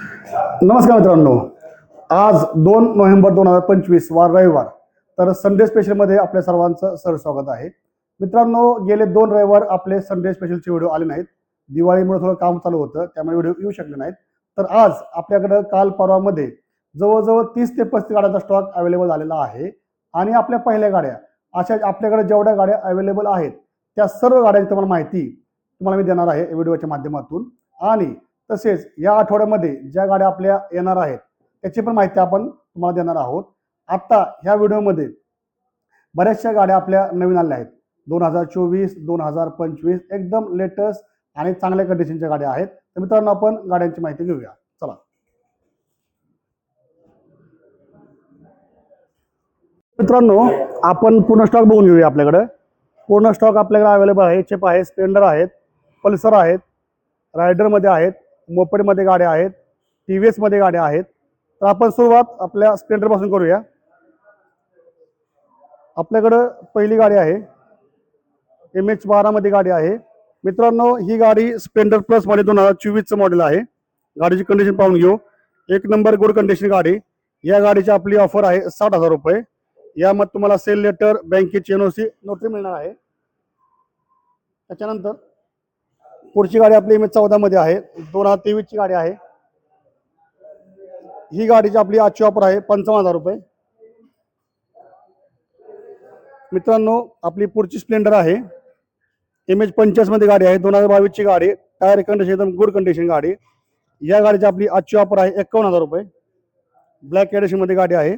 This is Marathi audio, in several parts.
नमस्कार मित्रांनो. आज दोन नोव्हेंबर दोन हजार पंचवीस वार रविवार तर संडे स्पेशलमध्ये आपल्या सर्वांचं सर स्वागत आहे. मित्रांनो गेले दोन रविवार आपले संडे स्पेशलचे व्हिडिओ आले नाहीत. दिवाळीमुळे थोडं काम चालू होतं त्यामुळे व्हिडिओ येऊ शकले नाहीत. तर आज आपल्याकडं काल परवामध्ये जवळजवळ तीस ते पस्तीस गाड्यांचा स्टॉक अवेलेबल झालेला आहे. आणि आपल्या पहिल्या गाड्या अशा आपल्याकडे जेवढ्या गाड्या अवेलेबल आहेत त्या सर्व गाड्यांची तुम्हाला माहिती तुम्हाला मी देणार आहे व्हिडिओच्या माध्यमातून. आणि तसेच या आठवड्यामध्ये ज्या गाड्या आपल्या येणार आहेत त्याची पण माहिती आपण तुम्हाला देणार आहोत. आत्ता ह्या व्हिडिओमध्ये बऱ्याचशा गाड्या आपल्या नवीन आल्या आहेत. दोन हजार चोवीस दोन हजार पंचवीस एकदम लेटेस्ट आणि चांगल्या कंडिशनच्या गाड्या आहेत. तर मित्रांनो आपण गाड्यांची माहिती घेऊया. चला. मित्रांनो आपण पूर्ण स्टॉक बघून घेऊया आपल्याकडे. पूर्ण स्टॉक आपल्याकडे अवेलेबल आहे. चेप आहे स्प्लेंडर आहेत पल्सर आहेत रायडरमध्ये आहेत. मोपेडमध्ये गाड्या आहेत टी व्ही एसमध्ये गाड्या आहेत. तर आपण सुरुवात आपल्या स्प्लेंडरपासून करूया. आपल्याकडं पहिली गाडी आहे. एम एच बारामध्ये गाडी आहे. मित्रांनो ही गाडी स्प्लेंडर प्लसमध्ये दोन हजार चोवीसचं मॉडेल आहे. गाडीची कंडिशन पाहून घेऊ. एक नंबर गुड कंडिशन गाडी. या गाडीची आपली ऑफर आहे साठ हजार रुपये. यामध्ये तुम्हाला सेल लेटर बँकेची एन ओ सी नोटरी मिळणार आहे. त्याच्यानंतर पुढची गाडी आपली एम एच चौदामध्ये आहे. दोन हजार तेवीसची गाडी आहे. ही गाडीची आपली आजची ऑफर आहे पंचावन्न हजार रुपये. मित्रांनो आपली पुढची स्प्लेंडर आहे. एम एच पंचाळीसमध्ये गाडी आहे. दोन हजार बावीसची गाडी टायर कंडिशन एकदम गुड कंडिशन गाडी. या गाडीची आपली आजची ऑफर आहे एकावन्न हजार रुपये. ब्लॅकमध्ये गाडी आहे.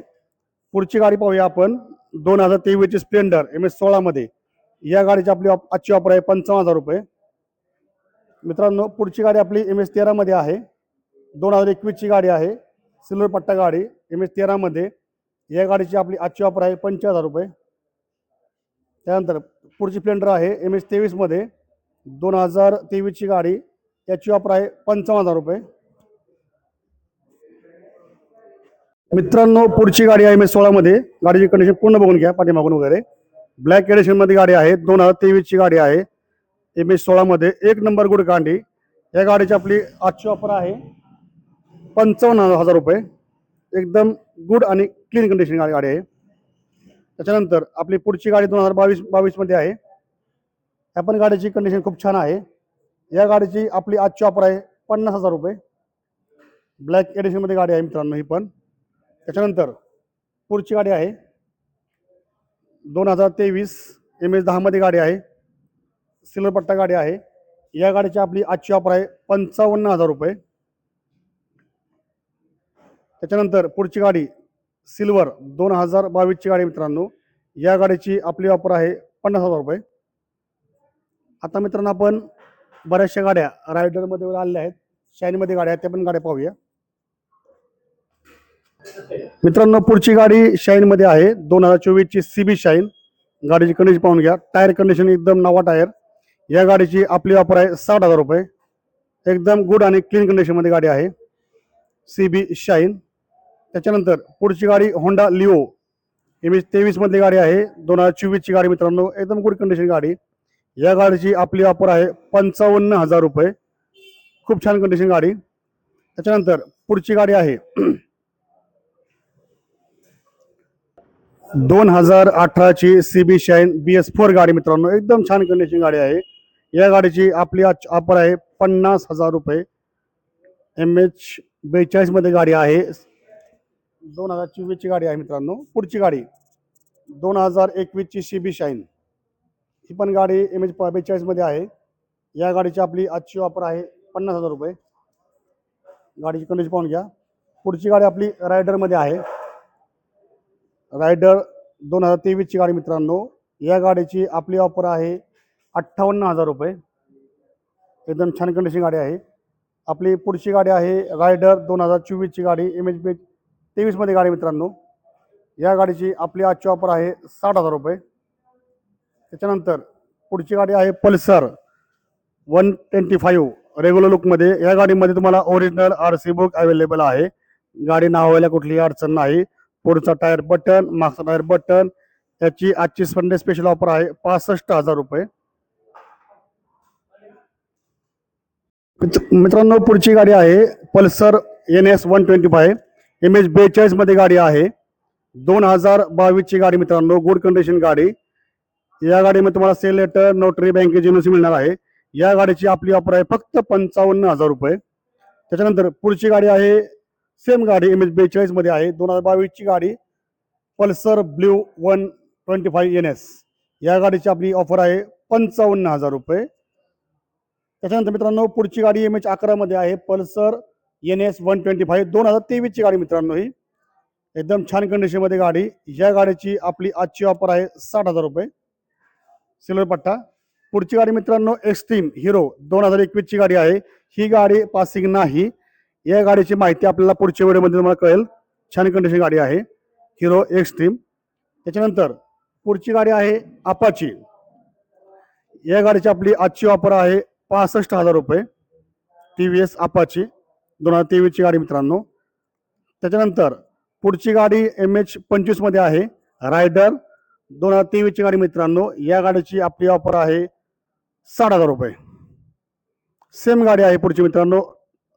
पुढची गाडी पाहूया आपण. दोन हजार तेवीसची स्प्लेंडर एम एस सोळामध्ये. या गाडीची आपली आजची ऑफर आहे पंचावन्न हजार रुपये. मित्रांनो पुढची गाडी आपली एम एस तेरामध्ये आहे. दोन हजार एकवीसची गाडी आहे. सिल्वर पट्टा गाडी एम एस तेरामध्ये या गाडीची आपली आजची ऑफर आहे पंचवीस हजार रुपये. त्यानंतर पुढची स्प्लेंडर आहे एम एस तेवीसमध्ये दोन हजार तेवीसची गाडी याची ऑफर आहे पंचावन्न हजार रुपये. मित्रांनो पुढची गाडी आहे एम एस सोळामध्ये गाडीची कंडिशन पूर्ण बघून घ्या पाठीमागून वगैरे. ब्लॅक एडिशनमध्ये गाडी आहे. दोन हजार तेवीसची गाडी आहे. एम एस सोळामध्ये एक नंबर गुड गांडी. या गाडीची आपली आजची ऑफर आहे. पंचावन्न हजार रुपये. एकदम गुड आणि क्लीन कंडिशन गाडी गाडी आहे. त्याच्यानंतर आपली पुढची गाडी दोन हजार बावीस बावीसमध्ये आहे. ह्या पण गाडीची कंडिशन खूप छान आहे. या गाडीची आपली आजची ऑफर आहे पन्नास हजार रुपये. ब्लॅक एडिशनमध्ये गाडी आहे मित्रांनो ही पण. त्याच्यानंतर पुढची गाडी आहे. दोन हजार तेवीस एम एस दहामध्ये गाडी आहे. सिल्वर पट्टा गाडी आहे. या गाडीची आपली आजची ऑफर आहे पंचावन्न हजार रुपये. त्याच्यानंतर पुढची गाडी सिल्वर दोन हजार बावीसची गाडी मित्रांनो. या गाडीची आपली ऑफर आहे पन्नास हजार रुपये. आता मित्रांनो आपण बऱ्याचशा गाड्या रायडरमध्ये आलेल्या आहेत. शाईनमध्ये गाड्या आहेत त्या पण गाड्या पाहूया. मित्रांनो पुढची गाडी शाईनमध्ये आहे. दोन हजार चोवीसची सी बी शाईन. गाडीची कंडिशन पाहून घ्या. टायर कंडिशन एकदम नवा टायर या गाडीची आपली ऑफर आहे साठ हजार रुपये. एकदम गुड आणि क्लीन कंडिशनमध्ये गाडी आहे. सी बी शाईन त्याच्यानंतर पुढची गाडी होंडा लिओ एम एच तेवीसमधली गाडी आहे. दोन हजार चोवीसची गाडी मित्रांनो एकदम गुड कंडिशन गाडी. या गाडीची आपली ऑफर आहे पंचावन्न हजार रुपये. खूप छान कंडिशन गाडी. त्याच्यानंतर पुढची गाडी आहे. दोन हजार अठराची C B Shine B S four गाडी मित्रांनो एकदम छान कंडिशन गाडी आहे. या गाडीची आपली आज ऑफर आहे पन्नास हजार रुपये. एम एच बेचाळीसमध्ये गाडी आहे. दोन हजार चोवीसची गाडी आहे मित्रांनो. पुढची गाडी दोन हजार एकवीसची सी बी शाईन ही पण गाडी एम एच बेचाळीसमध्ये आहे. या गाडीची आपली आजची ऑफर आहे पन्नास हजार रुपये. गाडीची कंडिशन पाहून घ्या. पुढची गाडी आपली रायडरमध्ये आहे. रायडर दोन हजार तेवीसची गाडी मित्रांनो. या गाडीची आपली ऑफर आहे अठ्ठावन्न हजार रुपये. एकदम छान कंडिशन गाडी आहे. आपली पुढची गाडी आहे रायडर दोन हजार चोवीसची गाडी एम एच बी तेवीसमध्ये गाडी मित्रांनो. या गाडीची आपली आजची ऑफर आहे साठ हजार रुपये. त्याच्यानंतर पुढची गाडी आहे Pulsar one twenty five regular लुकमध्ये या गाडीमध्ये तुम्हाला original R C book available आहे. गाडी नावायला कुठलीही अडचण नाही. पुढचा टायर बटन मागचा टायर बटन याची आजची संडे स्पेशल ऑफर आहे पासष्ट हजार रुपये. मित्रांनो पुढची गाडी आहे Pulsar N S one twenty five M H बेचाळीसमध्ये गाडी आहे. दोन हजार बावीसची गाडी मित्रांनो गुड कंडिशन गाडी. या गाडीमध्ये तुम्हाला सेल लेटर नोटरी बँकेची एनओसी मिळणार आहे. या गाडीची आपली ऑफर आहे फक्त पंचावन्न हजार रुपये. त्याच्यानंतर पुढची गाडी आहे सेम गाडी एम एच बेचाळीसमध्ये आहे. दोन हजार बावीसची गाडी Pulsar blue one twenty five N S. या गाडीची आपली ऑफर आहे पंचावन्न हजार रुपये. त्याच्यानंतर मित्रांनो पुढची गाडी एम एच अकरामध्ये आहे Pulsar N S one twenty five दोन हजार तेवीसची गाडी मित्रांनो ही. एकदम छान कंडिशनमध्ये गाडी. या गाडीची आपली आजची ऑफर आहे साठ हजार रुपये. सिल्वर पट्टा. पुढची गाडी मित्रांनो एक्स्ट्रीम हिरो दोन हजार एकवीसची गाडी आहे. ही गाडी पासिंग नाही. या गाडीची माहिती आपल्याला पुढच्या व्हिडिओमध्ये तुम्हाला कळेल. छान कंडिशन गाडी आहे. हिरो एक्स्ट्रीम त्याच्यानंतर पुढची गाडी आहे अपाची या गाडीची आपली आजची ऑफर आहे पासष्ट हजार रुपये टी व्ही एस अपाची दोन हजार तेवीसची गाडी मित्रांनो. त्याच्यानंतर पुढची गाडी एम एच पंचवीसमध्ये आहे रायडर दोन हजार तेवीसची गाडी मित्रांनो. या गाडीची आपली ऑफर आहे साठ हजार रुपये. सेम गाडी आहे पुढची मित्रांनो.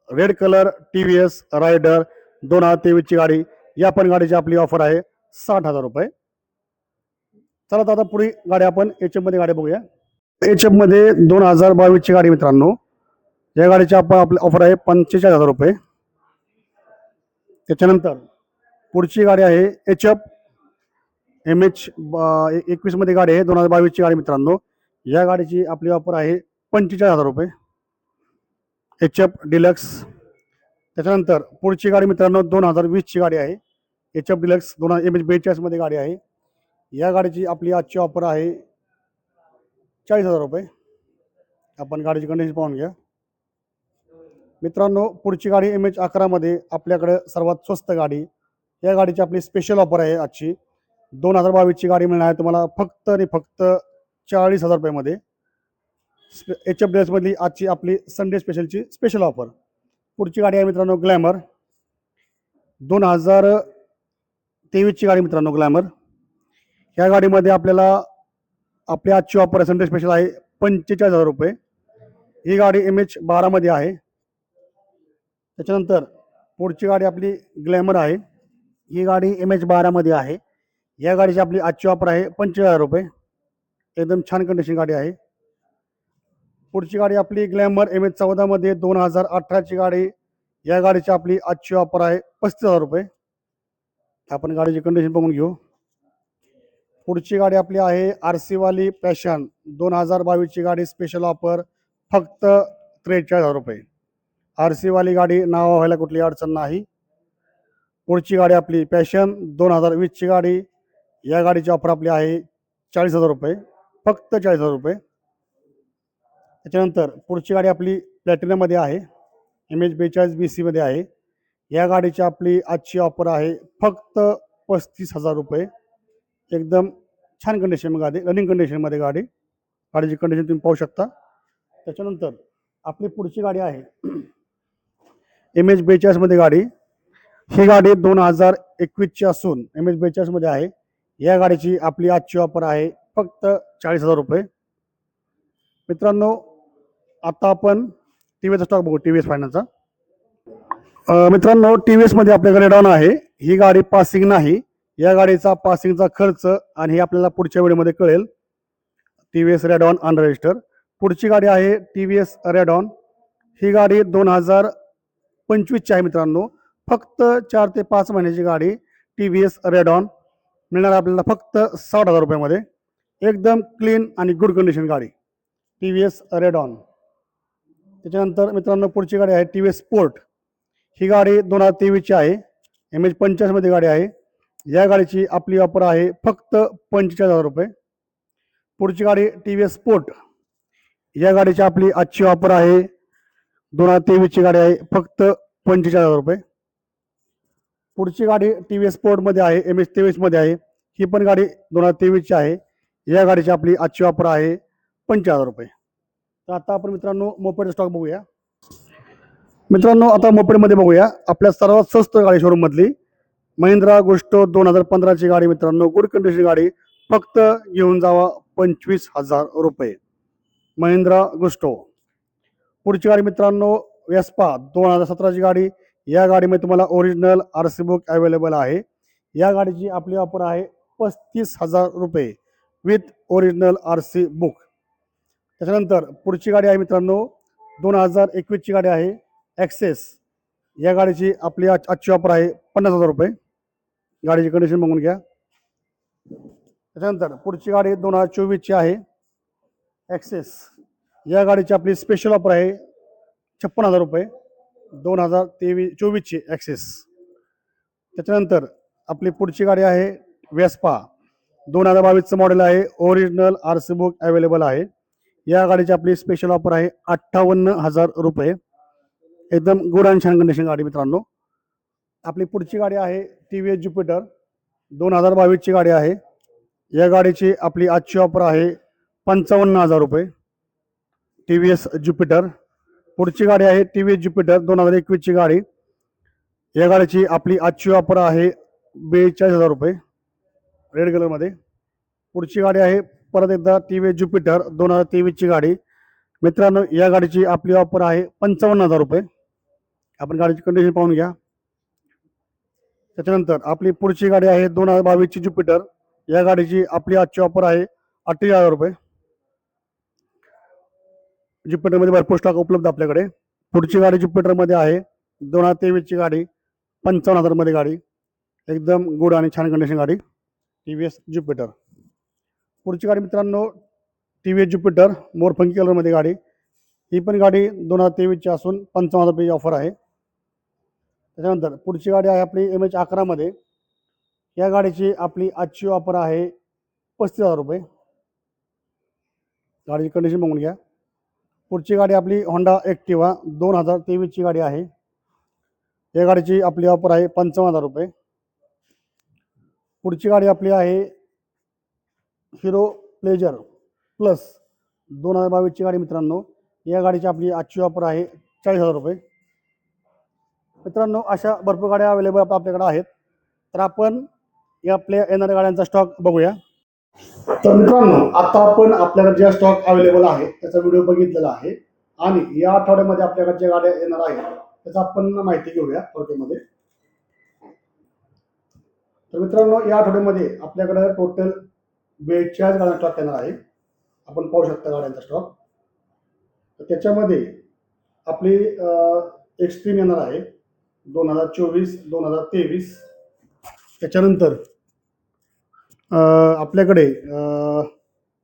Red colour T V S Raider दोन हजार तेवीसची गाडी. या पण गाडीची आपली ऑफर आहे साठ हजार रुपये. चला आता पुढे गाडी आपण एच एममध्ये गाडी बघूया. एच एफमध्ये दोन हजार बावीसची गाडी मित्रांनो. या गाडीची आपण आपली ऑफर आहे पंचेचाळीस हजार रुपये. त्याच्यानंतर पुढची गाडी आहे एच एफ एम एच एकवीसमध्ये गाडी आहे दोन हजार बावीसची गाडी मित्रांनो. या गाडीची आपली ऑफर आहे पंचेचाळीस हजार रुपये. एच एफ डिलक्स त्याच्यानंतर पुढची गाडी मित्रांनो दोन हजार वीसची गाडी आहे. एच एफ डिलक्स दोन हजार एम एच बेचाळीसमध्ये गाडी आहे. या गाडीची आपली आजची ऑफर आहे चाळीस हजार रुपये. आपण गाडीची कंडिशन पाहून घ्या. मित्रांनो पुढची गाडी एम एच अकरामध्ये आपल्याकडे सर्वात स्वस्त गाडी. या गाडीची आपली स्पेशल ऑफर आहे आजची. दोन हजार बावीसची गाडी मिळणार आहे तुम्हाला फक्त आणि फक्त चाळीस हजार रुपयामध्ये एच एफ ड्रेसमधली आजची आपली संडे स्पेशलची स्पेशल ऑफर पुढची गाडी आहे मित्रांनो ग्लॅमर दोन हजार तेवीसची गाडी मित्रांनो ग्लॅमर ह्या गाडीमध्ये आपल्याला आपली आजची ऑफर आहे संडे स्पेशल आहे पंचेचाळीस हजार रुपये. ही गाडी एम एच बारामध्ये आहे. त्याच्यानंतर पुढची गाडी आपली ग्लॅमर आहे. ही गाडी एम एच बारामध्ये आहे. या गाडीची आपली आजची ऑफर आहे पंचेचाळीस हजार रुपये. एकदम छान कंडिशन गाडी आहे. पुढची गाडी आपली ग्लॅमर एम एच चौदामध्ये दोन हजार अठराची गाडी. या गाडीची आपली आजची ऑफर आहे पस्तीस हजार रुपये. आपण गाडीची कंडिशन बघून घेऊ. पुढची गाडी आपली आहे आर सीवाली पॅशन. दोन हजार बावीसची गाडी स्पेशल ऑफर फक्त त्रेचाळीस हजार रुपये. आर सीवाली गाडी नाव व्हायला कुठली अडचण नाही. पुढची गाडी आपली पॅशन दोन हजार वीसची गाडी. या गाडीची ऑफर आपली आहे चाळीस हजार रुपये फक्त चाळीस हजार रुपये. त्याच्यानंतर पुढची गाडी आपली प्लॅटिनममध्ये आहे एम एच बेचाळीस बी सीमध्ये आहे. या गाडीची आपली आजची ऑफर आहे फक्त पस्तीस हजार रुपये. एकदम छान कंडिशन गाडी रनिंग कंडिशनमध्ये गाडी गाडीची कंडिशन तुम्ही पाहू शकता. त्याच्यानंतर आपली पुढची गाडी आहे. एम एच बेचाळीसमध्ये गाडी. ही गाडी दोन हजार एकवीसची असून एम एच बेचाळीसमध्ये आहे. या गाडीची आपली आजची ऑफर आहे फक्त चाळीस हजार रुपये. मित्रांनो आता आपण टी व्हीचा स्टॉक बघू टी व्ही एस फायनान्सचा मित्रांनो टी व्ही एसमध्ये आपल्याकडे रेडॉन आहे. ही गाडी पासिंग नाही. या गाडीचा पासिंगचा खर्च आणि हे आपल्याला पुढच्या वेळेमध्ये कळेल. T V S Radeon unregistered पुढची गाडी आहे टी व्ही एस रेडॉन ही गाडी दोन हजार पंचवीसची आहे मित्रांनो. फक्त चार ते पाच महिन्याची गाडी टी व्ही एस रेडॉन मिळणार आपल्याला फक्त साठ हजार रुपयामध्ये. एकदम क्लीन आणि गुड कंडिशन गाडी. टी व्ही एस रेडॉन त्याच्यानंतर मित्रांनो पुढची गाडी आहे टी व्ही एस स्पोर्ट ही गाडी दोन हजार तेवीसची आहे. एम एच पंचाळीसमध्ये गाडी आहे. या गाडीची आपली ऑफर आहे फक्त पंचेचाळीस हजार रुपये. पुढची गाडी टी व्ही एस स्पोर्ट या गाडीची आपली आजची ऑफर आहे. दोन हजार तेवीसची गाडी आहे फक्त पंचेचाळीस हजार रुपये. पुढची गाडी टी व्ही एस स्पोर्टमध्ये आहे एम एस तेवीसमध्ये आहे. ही पण गाडी दोन हजार तेवीसची आहे. या गाडीची आपली आजची ऑफर आहे पंचेचाळीस हजार रुपये. तर आता आपण मित्रांनो मोपेड स्टॉक बघूया. मित्रांनो आता मोपेडमध्ये बघूया. आपल्या सर्वात स्वस्त गाडी शोरूममधली महिंद्रा गोष्टो दोन हजार पंधराची गाडी मित्रांनो गुड कंडिशन गाडी. फक्त घेऊन जावा पंचवीस हजार रुपये. महिंद्रा गोष्टो. पुढची गाडी मित्रांनो वेस्पा दोन हजार सतराची गाडी. या गाडीमध्ये तुम्हाला original R C book available आहे. या गाडीची आपली ऑफर आहे पस्तीस हजार रुपये with original R C book त्याच्यानंतर पुढची गाडी आहे मित्रांनो दोन हजार एकवीसची गाडी आहे ॲक्सेस या गाडीची आपली आज- आजची ऑफर आहे पन्नास हजार रुपये. गाडीची कंडिशन बघून घ्या. त्याच्यानंतर पुढची गाडी दोन हजार चोवीसची आहे. ॲक्सेस या गाडीची आपली स्पेशल ऑफर आहे. छप्पन हजार रुपये. दोन हजार तेवीस चोवीसची ॲक्सेस त्याच्यानंतर आपली पुढची गाडी आहे वेस्पा दोन हजार बावीसचं मॉडेल आहे. Original R C book available आहे. या गाडीची आपली स्पेशल ऑफर आहे अठ्ठावन्न हजार रुपये. एकदम गुड अँड छान कंडिशन गाडी मित्रांनो. आपली पुढची गाडी आहे टी व्ही एस ज्युपिटर. दोन हजार बावीसची गाडी आहे. या गाडीची आपली आजची ऑफर आहे पंचावन्न हजार रुपये. T V S Jupiter. पुढची गाडी आहे टी व्ही एस ज्युपिटर दोन हजार एकवीसची गाडी. या गाडीची आपली आजची ऑफर आहे बेचाळीस हजार रुपये. रेड कलरमध्ये पुढची गाडी आहे परत एकदा टी व्ही एस ज्युपिटर दोन हजार तेवीसची गाडी. मित्रांनो या गाडीची आपली ऑफर आहे पंचावन्न हजार रुपये. आपण गाडीची कंडिशन पाहून घ्या. त्याच्यानंतर आपली पुढची गाडी आहे दोन हजार बावीसची ज्युपिटर. या गाडीची आपली आजची ऑफर आहे अठ्ठेचाळीस हजार रुपये. ज्युपिटरमध्ये भरपूर स्टॉक उपलब्ध आपल्याकडे. पुढची गाडी ज्युपिटरमध्ये आहे दोन हजार तेवीसची गाडी पंचावन्न हजारमध्ये गाडी. एकदम गुड आणि छान कंडिशन गाडी. T V S Jupiter. पुढची गाडी मित्रांनो टी व्ही एस ज्युपिटर मोरफंकी कलरमध्ये गाडी. ही पण गाडी दोन हजार तेवीसची असून पंचावन्न हजार रुपयाची ऑफर आहे. त्याच्यानंतर पुढची गाडी आहे आपली एम एच अकरामध्ये या गाडीची आपली आजची ऑफर आहे पस्तीस हजार रुपये. गाडीची कंडिशन बघून घ्या. पुढची गाडी आपली होंडा ॲक्टिवा दोन हजार तेवीसची गाडी आहे. या गाडीची आपली ऑफर आहे पंचावन्न हजार रुपये. पुढची गाडी आपली आहे हिरो प्लेजर प्लस दोन हजार बावीसची गाडी मित्रांनो. या गाडीची आपली आजची ऑफर आहे चाळीस हजार रुपये. मित्रांनो अशा भरपूर गाड्या अवेलेबल आपल्याकडे आहेत. तर आपण या आपल्या येणाऱ्या गाड्यांचा स्टॉक बघूया. तर मित्रांनो आता आपण आपल्याकडे ज्या स्टॉक अवेलेबल आहे त्याचा व्हिडिओ बघितलेला आहे. आणि या आठवड्यामध्ये आपल्याकडे ज्या गाड्या येणार आहेत त्याचा आपण माहिती घेऊया थोडक्यामध्ये. तर मित्रांनो या आठवड्यामध्ये आपल्याकडे टोटल बेचाळीस गाड्या स्टॉक येणार आहे. आपण पाहू शकता गाड्यांचा स्टॉक तर त्याच्यामध्ये आपली एक्स्ट्रीम येणार आहे. दोन हजार चोवीस दोन हजार तेवीस. त्याच्यानंतर आपल्याकडे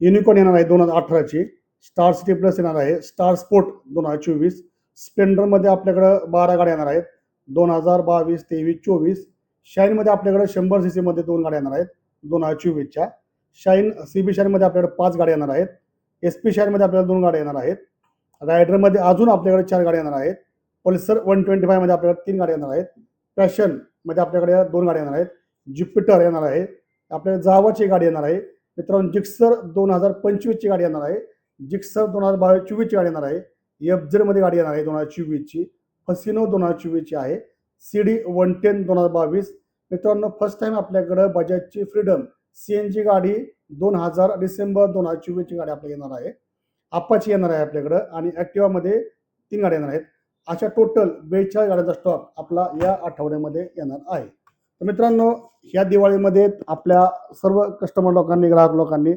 युनिकॉन येणार आहे दोन हजार अठराची. स्टार सिटी प्लस येणार आहे. स्टार स्पोर्ट दोन हजार चोवीस. स्प्लेंडरमध्ये आपल्याकडं बारा गाड्या येणार आहेत. दोन हजार बावीस तेवीस चोवीस. शाईनमध्ये आपल्याकडे शंभर सी सीमध्ये दोन गाड्या येणार आहेत. दोन हजार चोवीसच्या. शाईन सी बी शाईनमध्ये आपल्याकडे पाच गाड्या येणार आहेत. एस पी शाईनमध्ये आपल्याला दोन गाड्या येणार आहेत. रायडरमध्ये अजून आपल्याकडे चार गाड्या येणार आहेत. पल्सर वन ट्वेंटी फायमध्ये आपल्याकडे तीन गाड्या येणार आहेत. पॅशनमध्ये आपल्याकडे दोन गाड्या येणार आहेत. ज्युपिटर येणार आहे. आपल्याला जावाची गाडी येणार आहे. मित्रांनो जिक्सर दोन हजार पंचवीसची गाडी येणार आहे. जिक्सर दोन हजार बावीस चोवीसची गाडी येणार आहे. एफजेडमध्ये गाडी येणार आहे दोन हजार चोवीसची. फसिनो दोन हजार चोवीसची आहे. सी डी वन टेन दोन हजार बावीस. मित्रांनो फर्स्ट टाईम आपल्याकडं बजाजची फ्रीडम सी एन जी गाडी दोन हजार डिसेंबर दोन हजार चोवीसची गाडी आपल्याला येणार आहे. आप्पाची येणार आहे आपल्याकडं आणि ॲक्टिवामध्ये तीन गाड्या येणार आहेत. अशा टोटल बेचाळीस गाड्यांचा स्टॉक आपला या आठवड्यामध्ये येणार आहे. तर मित्रांनो ह्या दिवाळीमध्ये आपल्या सर्व कस्टमर लोकांनी ग्राहक लोकांनी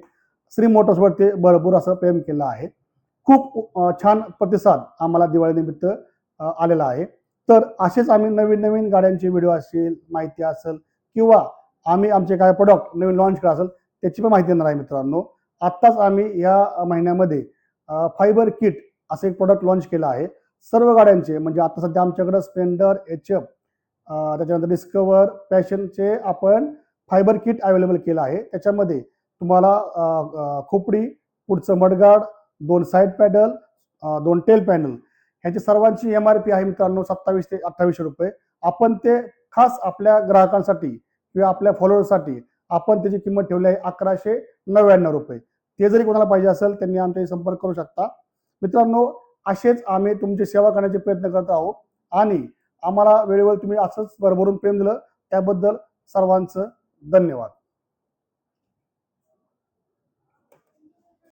श्री मोटर्सवरती भरपूर असं प्रेम केलं आहे. खूप छान प्रतिसाद आम्हाला दिवाळीनिमित्त आलेला आहे. तर असेच आम्ही नवीन नवीन गाड्यांचे व्हिडिओ असेल माहिती असेल किंवा आम्ही आमचे काय प्रोडक्ट नवीन लॉन्च केला असेल त्याची पण माहिती देणार आहे मित्रांनो. आत्ताच आम्ही या महिन्यामध्ये फायबर किट असं एक प्रोडक्ट लॉन्च केलं आहे. सर्व गाड्यांचे म्हणजे आता सध्या आमच्याकडं स्प्लेंडर एच एफ त्याच्यानंतर डिस्कवर पॅशनचे आपण फायबर किट अवेलेबल केलं आहे. त्याच्यामध्ये तुम्हाला खोपडी पुढचं मडगाड दोन साईड पॅडल दोन टेल पॅनल. ह्याची सर्वांची एम आर पी आहे मित्रांनो सत्तावीस ते अठ्ठावीसशे रुपये. आपण ते खास आपल्या ग्राहकांसाठी किंवा आपल्या फॉलोअर्ससाठी आपण त्याची किंमत ठेवली आहे अकराशे नव्याण्णव रुपये. ते जरी कोणाला पाहिजे असेल त्यांनी आमच्याशी संपर्क करू शकता. मित्रांनो असेच आम्ही तुमची सेवा करण्याचे प्रयत्न करत आहोत. आणि आम्हाला वेळेवर तुम्ही असंच भरभरून प्रेम दिलं. त्याबद्दल सर्वांचं धन्यवाद.